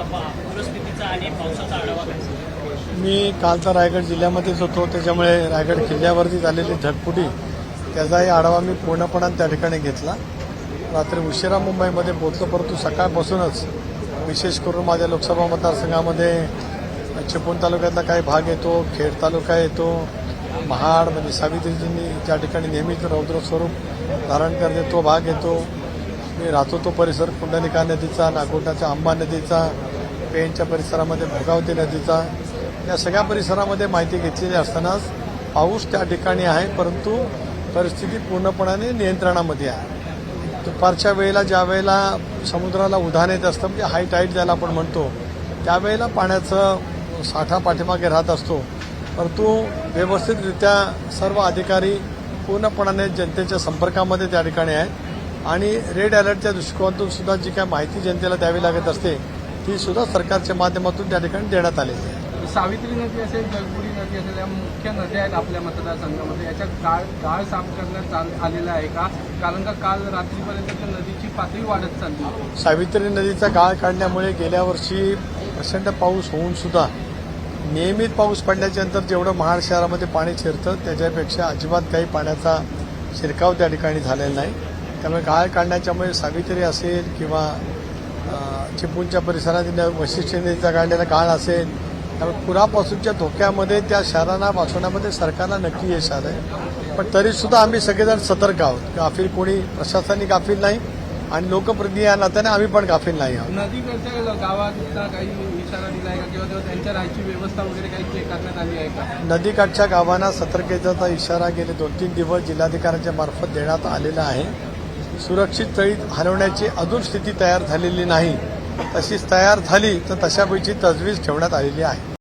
आणि पावसाचा आढावा मी काल तर रायगड जिल्ह्यामध्येच होतो त्याच्यामुळे रायगड किल्ल्यावरती झालेली ढगफुटी त्याचाही आढावा मी पूर्णपणाने त्या ठिकाणी घेतला. रात्री उशिरा मुंबईमध्ये पोहोचलो परंतु सकाळपासूनच विशेष करून माझ्या लोकसभा मतदारसंघामध्ये चिपळूण तालुक्यातला काही भाग येतो खेड तालुका येतो महाड म्हणजे सावित्रीजींनी ज्या ठिकाणी नेहमीच रौद्र स्वरूप धारण करते तो भाग येतो. मी राहतो तो परिसर कुंडलिका नदीचा नागोटाचा आंबा नदीचा पेणच्या परिसरामध्ये भोगावती नदीचा या सगळ्या परिसरामध्ये माहिती घेतलेली असतानाच पाऊस त्या ठिकाणी आहे परंतु परिस्थिती पूर्णपणाने नियंत्रणामध्ये आहे. दुपारच्या वेळेला ज्या वेळेला समुद्राला उधाण येत असतं म्हणजे हाय टाईड ज्याला आपण म्हणतो त्यावेळेला पाण्याचं साठा पाठीमागे राहत असतो. परंतु व्यवस्थितरित्या सर्व अधिकारी पूर्णपणाने जनतेच्या संपर्कामध्ये त्या ठिकाणी आहेत. आणि रेड अलर्टच्या दृष्टिकोनातून सुद्धा जी काय माहिती जनतेला द्यावी लागत असते ती सुद्धा सरकारच्या माध्यमातून त्या ठिकाणी देण्यात आलेली आहे सावित्री नदी असेल जगबुडी नदी असेल या मुख्य नद्या आहेत आपल्या मतदारसंघामध्ये. याच्या गाळ गाळ साफ करण्यात आल- आलेला आहे का? कारण का काल रात्रीपर्यंत त्या नदीची पातळी वाढत चालली. सावित्री नदीचा गाळ काढण्यामुळे गेल्या वर्षी प्रचंड पाऊस होऊन सुद्धा नियमित पाऊस पडल्याच्या नंतर जेवढं महाड शहरामध्ये पाणी शिरतं त्याच्यापेक्षा अजिबात काही पाण्याचा शिरकाव त्या ठिकाणी झालेला नाही. त्यामुळे गाळ काढण्याच्यामुळे सावित्री असेल किंवा चिपळूणच्या परिसरातील वशिष्ठ नदीचा काढलेला गाळ असेल त्यामुळे पुरापासूनच्या धोक्यामध्ये त्या शहरांना वाचवण्यामध्ये सरकारला नक्की यश आलं आहे पण तरीसुद्धा आम्ही सगळेजण सतर्क आहोत. गाफील कोणी प्रशासनाने गाफील नाही आणि लोकप्रतिनिधी या नात्याने आम्ही पण गाफील नाही आहोत. नदीकडच्या गावात काही इशारा दिला आहे का? किंवा तेव्हा त्यांच्या राहायची व्यवस्था वगैरे काही ते करण्यात आली आहे का? नदीकाठच्या गावांना सतर्कतेचा इशारा गेले दोन तीन दिवस जिल्हाधिकाऱ्यांच्या मार्फत देण्यात आलेला आहे. सुरक्षित तळी हलवण्याची अजून स्थिती तयार झालेली नाही. तशीच तयार झाली तर तशापैकी तजवीज ठेवण्यात आलेली आहे.